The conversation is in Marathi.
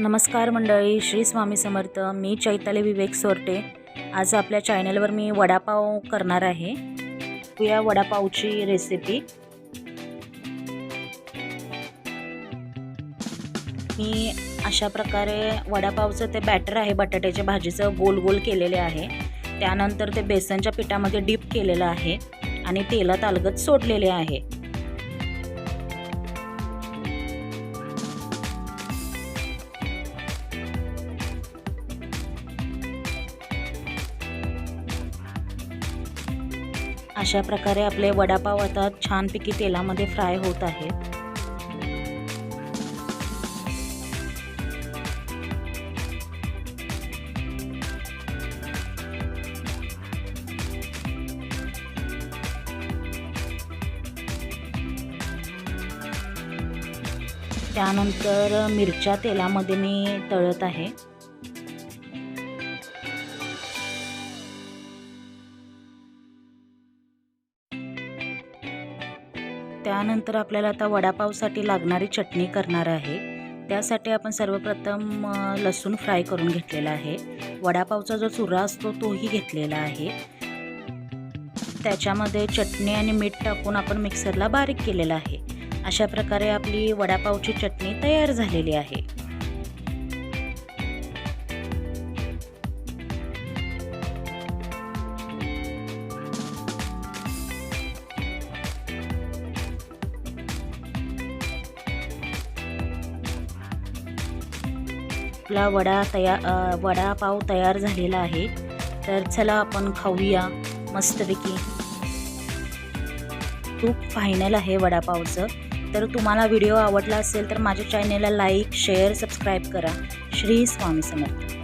नमस्कार मंडळी श्री स्वामी समर्थ मी चैताली विवेक सोरटे. आज आपल्या चॅनलवर मी वडापाव करणार आहे. या वडापावची रेसिपी मी अशा प्रकारे वडापावचं ते बॅटर आहे बटाट्याच्या भाजीचं गोल गोल केलेले आहे. त्यानंतर ते बेसनच्या पिठामध्ये डीप केलेलं आहे आणि तेलात अलगत सोडलेले आहे. अशा प्रकारे आपले वडापाव आता छानपैकी तेलामध्ये फ्राय होत आहेत त्यानंतर मिरच्या तेलामध्ये मी तळत आहे. त्यानंतर आपल्याला आता वडापावसाठी लागणारी चटणी करणार आहे. त्यासाठी आपण सर्वप्रथम लसूण फ्राय करून घेतलेला आहे. वडापावचा जो चुरा असतो तोही घेतलेला आहे. त्याच्यामध्ये चटणी आणि मीठ टाकून आपण मिक्सरला बारीक केलेला आहे. अशा प्रकारे आपली वडापावची चटणी तयार झालेली आहे. आपला वडा तयार वडापाव तयार झालेला आहे. तर चला आपण खाऊया मस्तपैकी. खूप फायनल आहे वडापावचं. तर तुम्हाला व्हिडिओ आवडला असेल तर माझ्या चॅनेलला लाईक शेअर सबस्क्राईब करा. श्री स्वामी समर्थ.